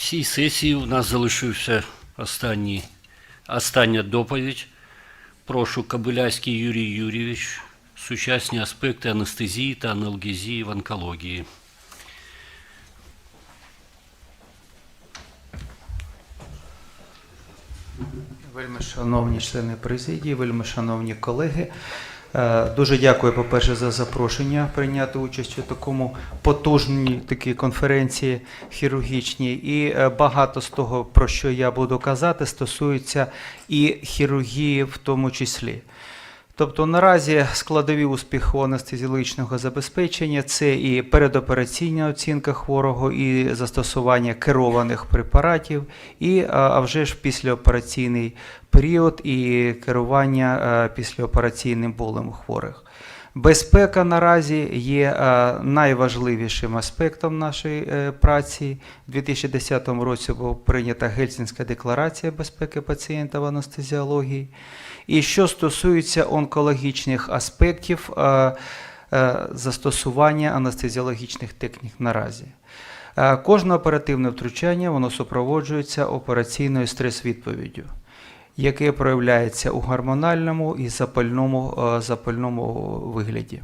цій сесії у нас залишився останній, остання доповідь. Прошу Кабиляський Юрій Юрійович, сучасні аспекти анестезії та аналгезії в онкології. Вельми шановні члени президії, вельми шановні колеги. Е, Дуже дякую, по-перше, за запрошення прийняти участь у такому потужній такій конференції хірургічній. І е, багато з того, про що я буду казати, стосується і хірургії в тому числі. Тобто наразі складові успіху анестезіологічного забезпечення це і передопераційна оцінка хворого, і застосування керованих препаратів, і а вже ж післяопераційний період і керування післяопераційним болем хворих. Безпека наразі є найважливішим аспектом нашої е, праці. У 2010 році була прийнята Гельсінська декларація безпеки пацієнта в анестезіології. І що стосується онкологічних аспектів е, е, застосування анестезіологічних технік наразі. Е, Кожне оперативне втручання воно супроводжується операційною стрес-відповіддю, яке проявляється у гормональному і запальному, запальному вигляді.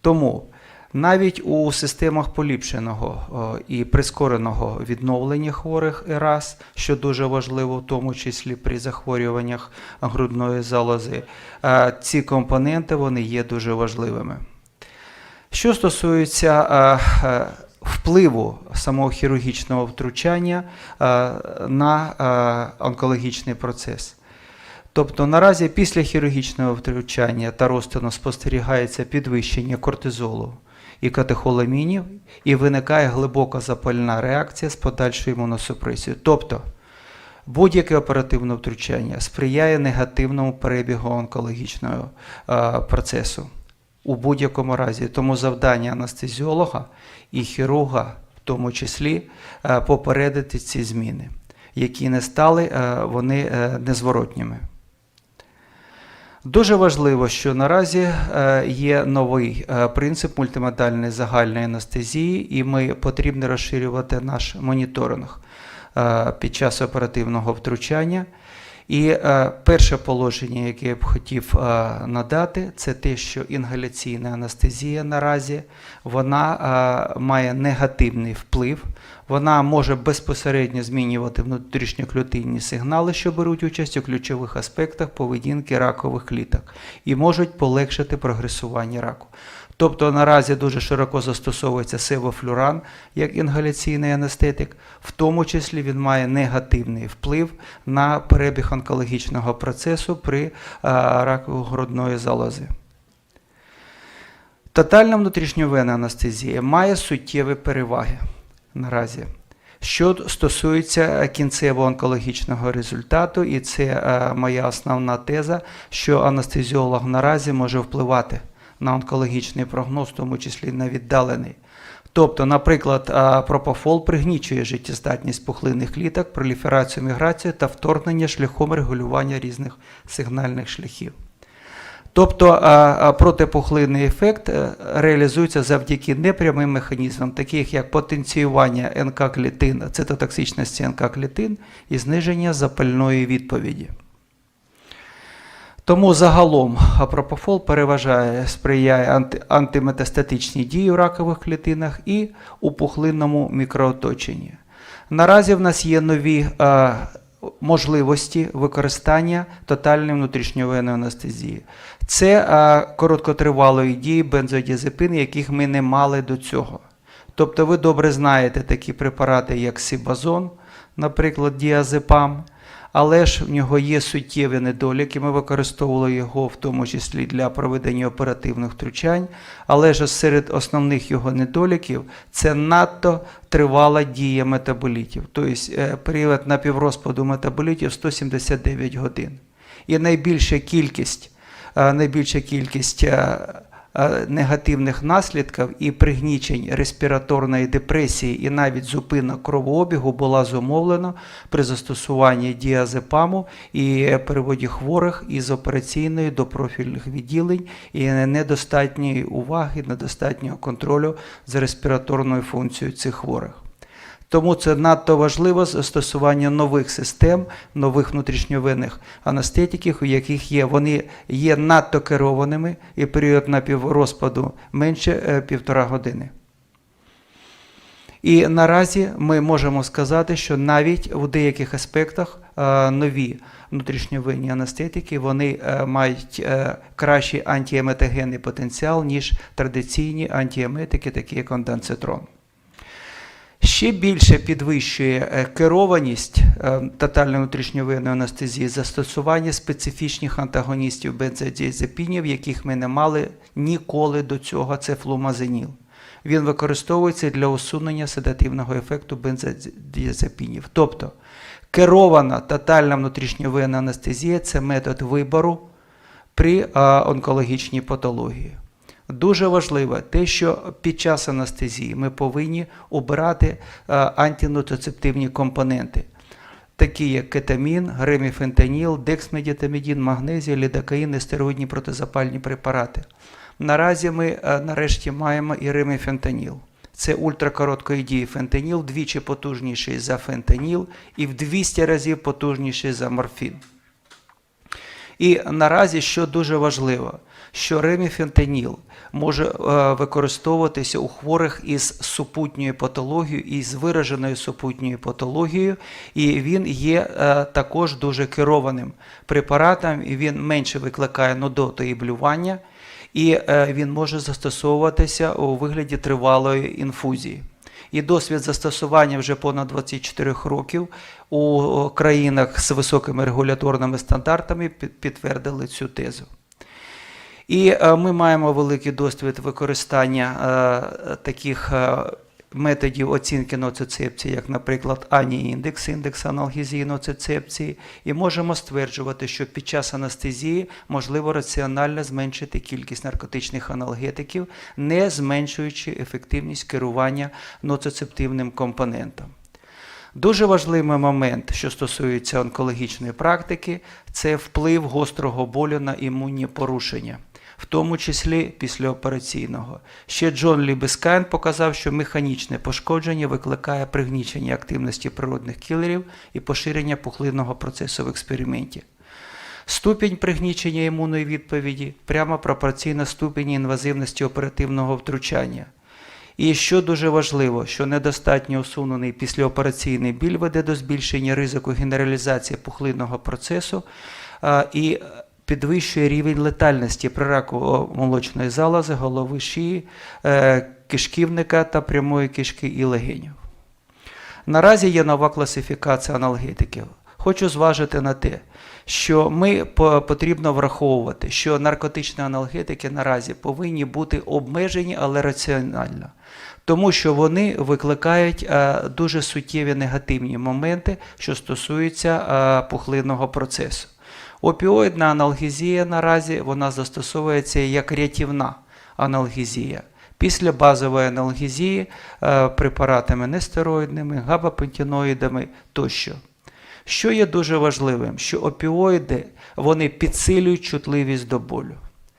Тому навіть у системах поліпшеного е, і прискореного відновлення хворих РАС, що дуже важливо, в тому числі при захворюваннях грудної залози, е, ці компоненти вони є дуже важливими. Що стосується е, впливу самого хірургічного втручання на онкологічний процес. Тобто наразі після хірургічного втручання та розтину спостерігається підвищення кортизолу і катехоламінів, і виникає глибока запальна реакція з подальшою імуносупресією. Тобто будь-яке оперативне втручання сприяє негативному перебігу онкологічного е, процесу у будь-якому разі. Тому завдання анестезіолога і хірурга, в тому числі, е, попередити ці зміни, які не стали е, вони е, незворотніми. Дуже важливо, що наразі е, є новий е, принцип мультимодальної загальної анестезії, і ми потрібно розширювати наш моніторинг е, під час оперативного втручання. І е, перше положення, яке я б хотів е, надати, це те, що інгаляційна анестезія наразі вона е, має негативний вплив. Вона може безпосередньо змінювати внутрішньоклітинні сигнали, що беруть участь у ключових аспектах поведінки ракових кліток, і можуть полегшити прогресування раку. Тобто наразі дуже широко застосовується севофлюран як інгаляційний анестетик, в тому числі він має негативний вплив на перебіг онкологічного процесу при е, раку грудної залози. Тотальна внутрішньовенна анестезія має суттєві переваги наразі. Що стосується кінцевого онкологічного результату, і це е, моя основна теза, що анестезіолог наразі може впливати на онкологічний прогноз, в тому числі на віддалений. Тобто, наприклад, пропофол пригнічує життєздатність пухлинних кліток, проліферацію міграцію та вторгнення шляхом регулювання різних сигнальних шляхів. Тобто протипухлинний ефект е, реалізується завдяки непрямим механізмам, таких як потенціювання НК-клітин, цитотоксичності НК-клітин і зниження запальної відповіді. Тому загалом апропофол переважає, сприяє анти, антиметастатичній дії у ракових клітинах і у пухлинному мікрооточенні. Наразі в нас є нові е, можливості використання тотальної внутрішньовенної анестезії. Це е, короткотривалої дії бензодіазепин, яких ми не мали до цього. Тобто ви добре знаєте такі препарати, як сибазон, наприклад, діазепам, але ж в нього є суттєві недоліки. Ми використовували його в тому числі для проведення оперативних втручань. Але ж серед основних його недоліків це надто тривала дія метаболітів, тобто е, період напіврозпаду метаболітів 179 годин. І найбільша кількість, е, найбільша кількість е, негативних наслідків і пригнічень респіраторної депресії, і навіть зупинок кровообігу була зумовлена при застосуванні діазепаму і переводі хворих із операційної до профільних відділень і недостатньої уваги, недостатнього контролю за респіраторною функцією цих хворих. Тому це надто важливо застосування нових систем, нових внутрішньовинних анестетиків, у яких є вони є надто керованими і період напіврозпаду менше е, півтора години. І наразі ми можемо сказати, що навіть у деяких аспектах е, нові внутрішньовинні анестетики вони е, мають кращий антіеметогенний потенціал, ніж традиційні антіеметики, такі як онданцитрон. Ще більше підвищує е, керованість е, тотальної внутрішньовинної анестезії застосування специфічних антагоністів бензодіазепінів, яких ми не мали ніколи до цього. Це флумазеніл. Він використовується для усунення седативного ефекту бензодіазепінів. Тобто керована тотальна внутрішньовинна анестезія це метод вибору при онкологічній патології. Дуже важливо те, що під час анестезії ми повинні обирати а, компоненти, такі як кетамін, реміфентаніл, дексмедітамідін, магнезія, лідокаїн і стероїдні протизапальні препарати. Наразі ми е, нарешті маємо і реміфентаніл. Це ультракороткої дії фентаніл, вдвічі потужніший за фентаніл і в 200 разів потужніший за морфін. І наразі, що дуже важливо, що реміфентаніл може е, використовуватися у хворих із супутньою патологією і з вираженою супутньою патологією, і він є е, також дуже керованим препаратом, і він менше викликає нудоту і блювання, і е, він може застосовуватися у вигляді тривалої інфузії. І досвід застосування вже понад 24 років у країнах з високими регуляторними стандартами підтвердили цю тезу. І е, ми маємо великий досвід використання е, таких е, методів оцінки ноцицепції, як, наприклад, АНІ-індекс, індекс аналгезії ноцицепції, і можемо стверджувати, що під час анестезії можливо раціонально зменшити кількість наркотичних аналгетиків, не зменшуючи ефективність керування ноцицептивним компонентом. Дуже важливий момент, що стосується онкологічної практики, це вплив гострого болю на імунні порушення, в тому числі післяопераційного. Ще Джон Лібескайн показав, що механічне пошкодження викликає пригнічення активності природних кілерів і поширення пухлинного процесу в експерименті. Ступінь пригнічення імунної відповіді прямо пропорційна ступені інвазивності оперативного втручання. І що дуже важливо, що недостатньо усунений післяопераційний біль веде до збільшення ризику генералізації пухлинного процесу а, і підвищує рівень летальності при раку молочної залози, голови шиї, е, кишківника та прямої кишки і легенів. Наразі є нова класифікація аналгетиків. Хочу зважити на те, що ми потрібно враховувати, що наркотичні аналгетики наразі повинні бути обмежені, але раціонально, тому що вони викликають е, дуже суттєві негативні моменти, що стосуються е, пухлинного процесу. Опіоїдна аналгезія наразі вона застосовується як рятівна аналгезія. Після базової аналгезії е, препаратами нестероїдними, габапентіноїдами тощо. Що є дуже важливим, що опіоїди вони підсилюють чутливість до болю.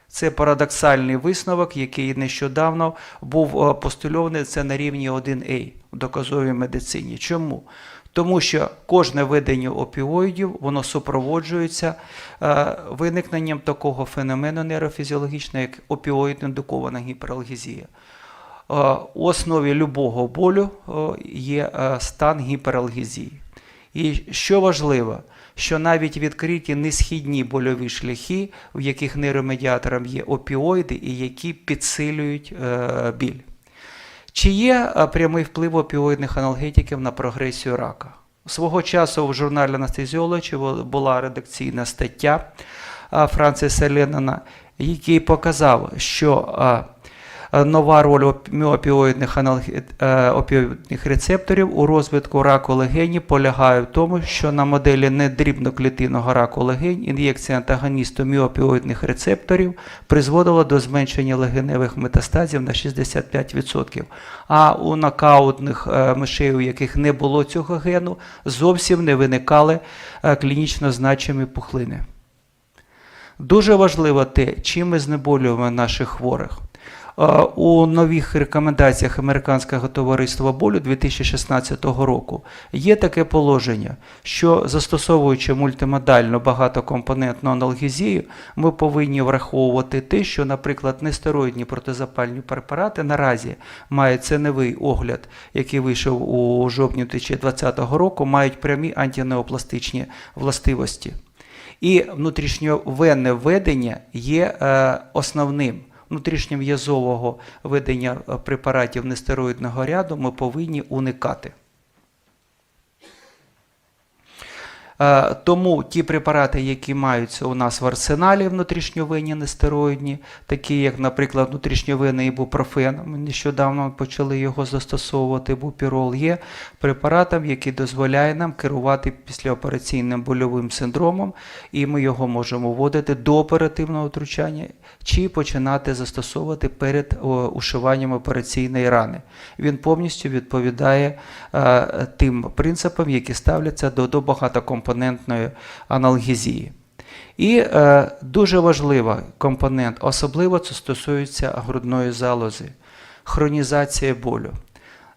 Це парадоксальний висновок, який нещодавно був е, постульований це на рівні 1А в доказовій медицині. Чому? Тому що кожне видання опіоїдів воно супроводжується е, виникненням такого феномену нейрофізіологічного, як опіоїдно-індукована гіпералгезія. Е, У основі любого болю е, є стан гіпералгезії. І що важливо, що навіть відкриті несхідні больові шляхи, в яких нейромедіатором є опіоїди, і які підсилюють біль. Чи є е, прямий вплив опіоїдних аналгетиків на прогресію рака? Свого часу в журналі Anesthesiology була редакційна стаття е, Франциса Леннона, який показав, що е, нова роль оп- міопіоїдних, е, опіоїдних рецепторів у розвитку раку легені полягає в тому, що на моделі недрібноклітинного раку легень ін'єкція антагоністу міопіоїдних рецепторів призводила до зменшення легеневих метастазів на 65%. А у нокаутних е, мишей, у яких не було цього гену, зовсім не виникали е, клінічно значимі пухлини. Дуже важливо те, чим ми знеболюємо наших хворих. Е, У нових рекомендаціях Американського товариства болю 2016 року є таке положення, що застосовуючи мультимодальну багатокомпонентну аналгезію, ми повинні враховувати те, що, наприклад, нестероїдні протизапальні препарати наразі мають ценовий огляд, який вийшов у жовтні 2020 року, мають прямі антинеопластичні властивості. І внутрішньовенне введення є е, основним. Внутрішньов'язового ведення е, препаратів нестероїдного ряду ми повинні уникати. Е, Тому ті препарати, які маються у нас в арсеналі внутрішньовинні нестероїдні, такі як, наприклад, внутрішньовинний ібупрофен, ми нещодавно почали його застосовувати, бупірол, є препаратом, який дозволяє нам керувати післяопераційним больовим синдромом, і ми його можемо вводити до оперативного втручання чи починати застосовувати перед ушиванням операційної рани. Він повністю відповідає е, тим принципам, які ставляться до, до багатокомпонентної аналгезії. І е, дуже важливий компонент, особливо це стосується грудної залози, хронізація болю.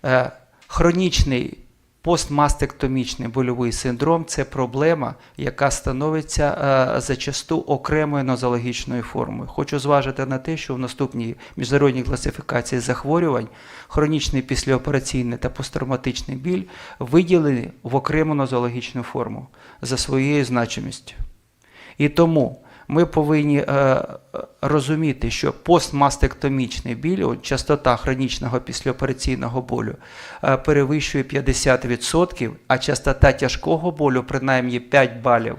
Е, хронічний постмастектомічний больовий синдром це проблема, яка становиться е, зачасту окремою нозологічною формою. Хочу зважити на те, що в наступній міжнародній класифікації захворювань хронічний післяопераційний та посттравматичний біль виділені в окрему нозологічну форму за своєю значимістю. І тому ми повинні е, розуміти, що постмастектомічний біль, частота хронічного післяопераційного болю е, перевищує 50%, а частота тяжкого болю принаймні 5 балів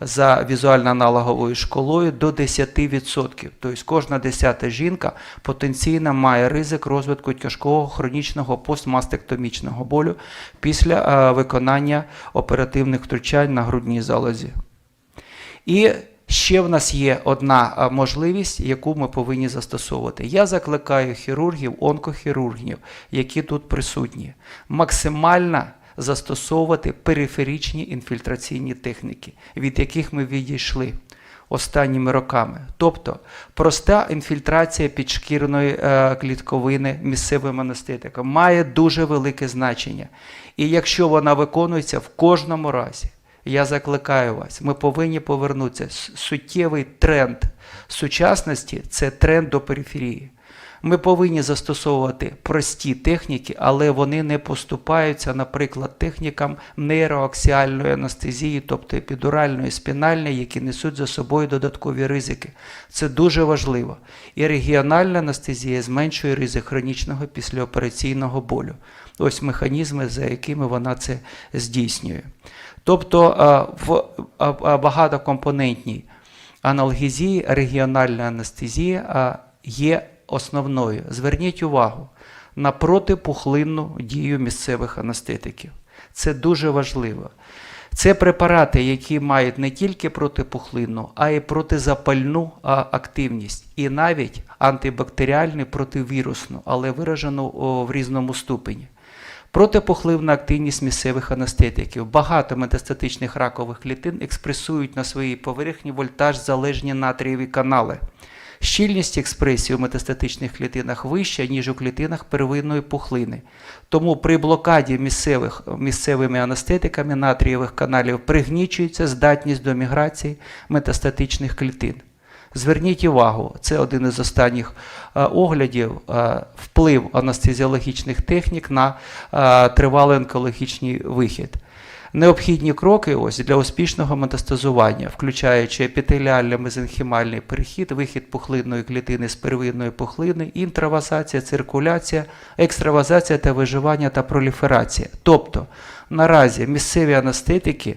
за візуально-аналоговою школою до 10%. Тобто кожна десята жінка потенційно має ризик розвитку тяжкого хронічного постмастектомічного болю після е, виконання оперативних втручань на грудній залозі. І ще в нас є одна можливість, яку ми повинні застосовувати. Я закликаю хірургів, онкохірургів, які тут присутні, максимально застосовувати периферичні інфільтраційні техніки, від яких ми відійшли останніми роками. Тобто проста інфільтрація підшкірної е, клітковини місцевим анестетиком має дуже велике значення. І якщо вона виконується в кожному разі, я закликаю вас, ми повинні повернутися. Суттєвий тренд сучасності це тренд до периферії. Ми повинні застосовувати прості техніки, але вони не поступаються, наприклад, технікам нейроаксіальної анестезії, тобто епідуральної, спінальної, які несуть за собою додаткові ризики. Це дуже важливо. І регіональна анестезія зменшує ризик хронічного післяопераційного болю. Ось механізми, за якими вона це здійснює. Тобто в а, а, багатокомпонентній аналгезії регіональна анестезія є основною. Зверніть увагу на протипухлинну дію місцевих анестетиків. Це дуже важливо. Це препарати, які мають не тільки протипухлинну, а й протизапальну активність, і навіть антибактеріальну, противірусну, але виражену в різному ступені. Протипухливна активність місцевих анестетиків. Багато метастатичних ракових клітин експресують на своїй поверхні вольтаж залежні натрієві канали. Щільність експресії у метастатичних клітинах вища, ніж у клітинах первинної пухлини. Тому при блокаді місцевих, місцевими анестетиками натрієвих каналів пригнічується здатність до міграції метастатичних клітин. Зверніть увагу, це один із останніх е, оглядів е, вплив анестезіологічних технік на е, тривалий онкологічний вихід. Необхідні кроки ось для успішного метастазування, включаючи епітеліальний мезенхімальний перехід, вихід пухлинної клітини з первинної пухлини, інтравазація, циркуляція, екстравазація та виживання та проліферація. Тобто наразі місцеві анестетики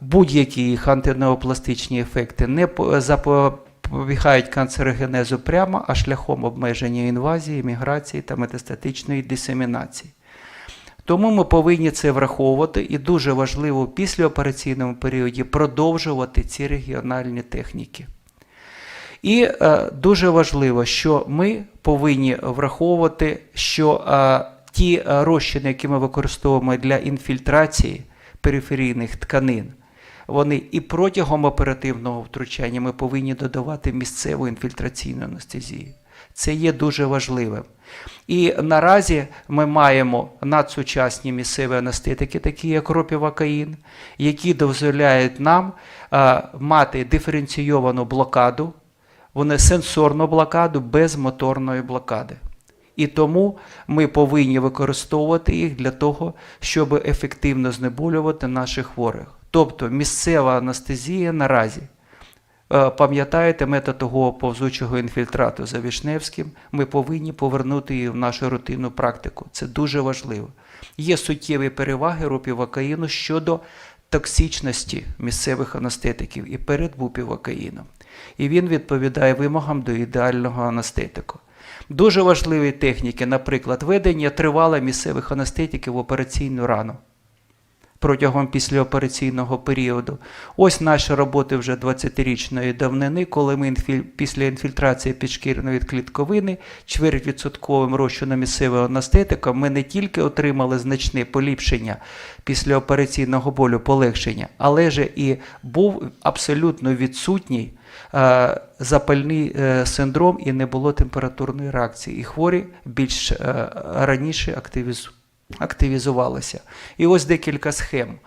будь-які їх антинеопластичні ефекти не запобігають канцерогенезу прямо, а шляхом обмеження інвазії, міграції та метастатичної дисемінації. Тому ми повинні це враховувати і дуже важливо в післяопераційному періоді продовжувати ці регіональні техніки. І е, дуже важливо, що ми повинні враховувати, що е, ті е, розчини, які ми використовуємо для інфільтрації периферійних тканин, вони і протягом оперативного втручання ми повинні додавати місцеву інфільтраційну анестезію. Це є дуже важливим. І наразі ми маємо надсучасні місцеві анестетики, такі як ропівакаїн, які дозволяють нам е, мати диференційовану блокаду, вони сенсорну блокаду без моторної блокади. І тому ми повинні використовувати їх для того, щоб ефективно знеболювати наших хворих. Тобто місцева анестезія наразі. Е, Пам'ятаєте метод того повзучого інфільтрату за Вішневським, ми повинні повернути її в нашу рутинну практику. Це дуже важливо. Є суттєві переваги ропівакаїну щодо токсичності місцевих анестетиків і перед бупівакаїном. І він відповідає вимогам до ідеального анестетику. Дуже важливі техніки, наприклад, ведення тривале місцевих анестетиків в операційну рану протягом післяопераційного періоду. Ось наші роботи вже 20-річної давнини, коли ми після інфільтрації підшкірної клітковини чвертьвідсотковим розчином місцевого анестетика ми не тільки отримали значне поліпшення післяопераційного болю, полегшення, але ж і був абсолютно відсутній е, запальний е, синдром і не було температурної реакції. І хворі більш е, раніше активізувалися. І ось декілька схем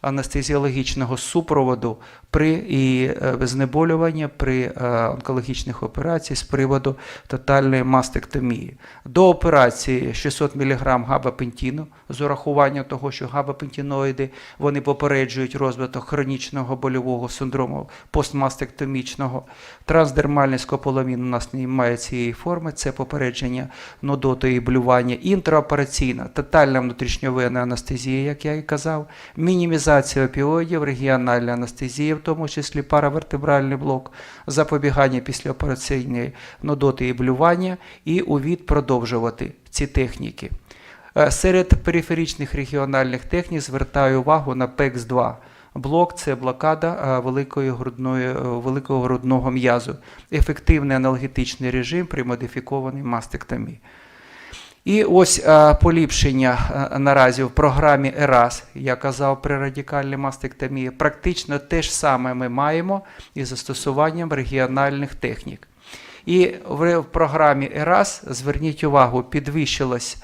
анестезіологічного супроводу при і е, знеболювання при е, онкологічних операціях з приводу тотальної мастектомії. До операції 600 мг габапентіну з урахуванням того, що габапентіноїди вони попереджують розвиток хронічного больового синдрому постмастектомічного. Трансдермальний скополамін у нас не має цієї форми, це попередження нудоти і блювання. Інтраопераційна, тотальна внутрішньовенна анестезія, як я і казав, мінімізація опіоїдів, регіональна анестезія, в тому числі паравертебральний блок, запобігання післяопераційної нудоти і блювання, і увід продовжувати ці техніки. Е, Серед периферичних регіональних технік звертаю увагу на ПЕКС-2. Блок це блокада е, великої грудної, е, великого грудного м'язу, ефективний аналгетичний режим при модифікованій мастектомії. І ось е, поліпшення е, наразі в програмі ERAS, я казав при радикальній мастектомії, практично те ж саме ми маємо із застосуванням регіональних технік. І в, програмі ERAS, зверніть увагу, підвищилось е,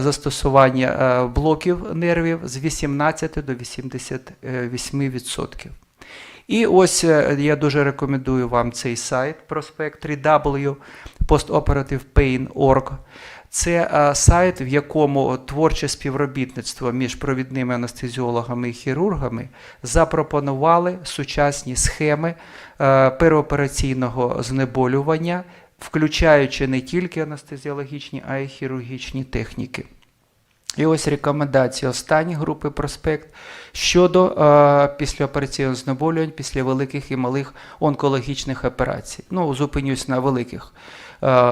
застосування блоків нервів з 18 до 88%. І ось я дуже рекомендую вам цей сайт проспект 3W postoperative.pain.org. Це е, сайт, в якому творче співробітництво між провідними анестезіологами і хірургами запропонували сучасні схеми е, переопераційного знеболювання, включаючи не тільки анестезіологічні, а й хірургічні техніки. І ось рекомендації останньої групи проспект щодо е, післяопераційного знеболювань після великих і малих онкологічних операцій. Ну, зупинюсь на великих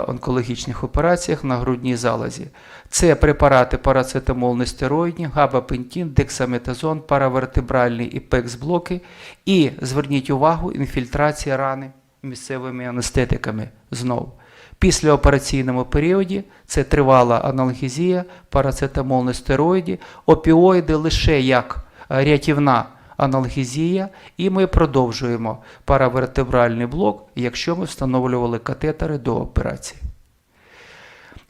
онкологічних операціях на грудній залозі. Це препарати парацетамол нестероїдні, габапентин, дексаметазон, паравертебральні і пекс-блоки. І зверніть увагу, інфільтрація рани місцевими анестетиками знову. Післяопераційному періоді це тривала аналгезія, парацетамол нестероїді, опіоїди лише як е, рятівна аналгезія, і ми продовжуємо паравертебральний блок, якщо ми встановлювали катетери до операції.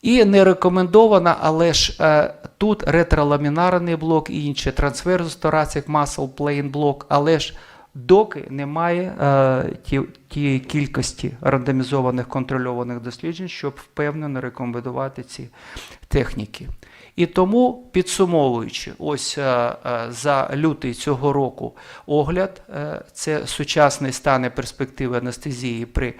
І не рекомендовано, але ж е, тут ретроламінарний блок і інші трансверсус thoracic muscle plane блок, але ж доки немає е, ті кількості рандомізованих контрольованих досліджень, щоб впевнено рекомендувати ці техніки. І тому, підсумовуючи, ось е, е, за лютий цього року огляд, е, це сучасний стан перспективи анестезії при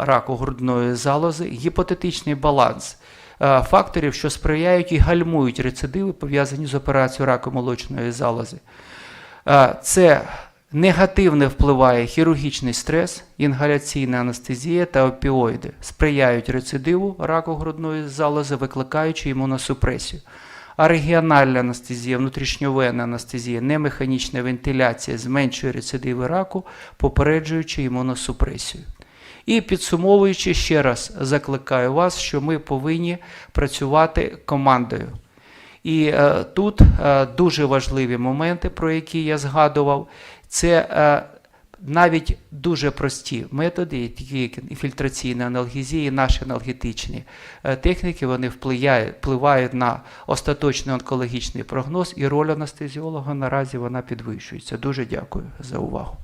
раку грудної залози, гіпотетичний баланс факторів, що сприяють і гальмують рецидиви, пов'язані з операцією раку молочної залози. Це негативно впливає хірургічний стрес, інгаляційна анестезія та опіоїди, сприяють рецидиву раку грудної залози, викликаючи імуносупресію. А регіональна анестезія, внутрішньовенна анестезія, немеханічна вентиляція зменшує рецидиви раку, попереджуючи імуносупресію. І підсумовуючи ще раз, закликаю вас, що ми повинні працювати командою. І е, тут е, дуже важливі моменти, про які я згадував, це е, навіть дуже прості методи, такі як інфільтраційна аналгезія, наші аналгетичні е, техніки, вони впливають, на остаточний онкологічний прогноз, і роль анестезіолога наразі вона підвищується. Дуже дякую за увагу.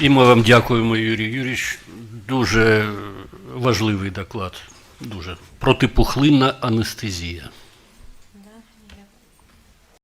І ми вам дякуємо, Юрій Юрійович. Дуже важливий доклад. Дуже протипухлинна анестезія.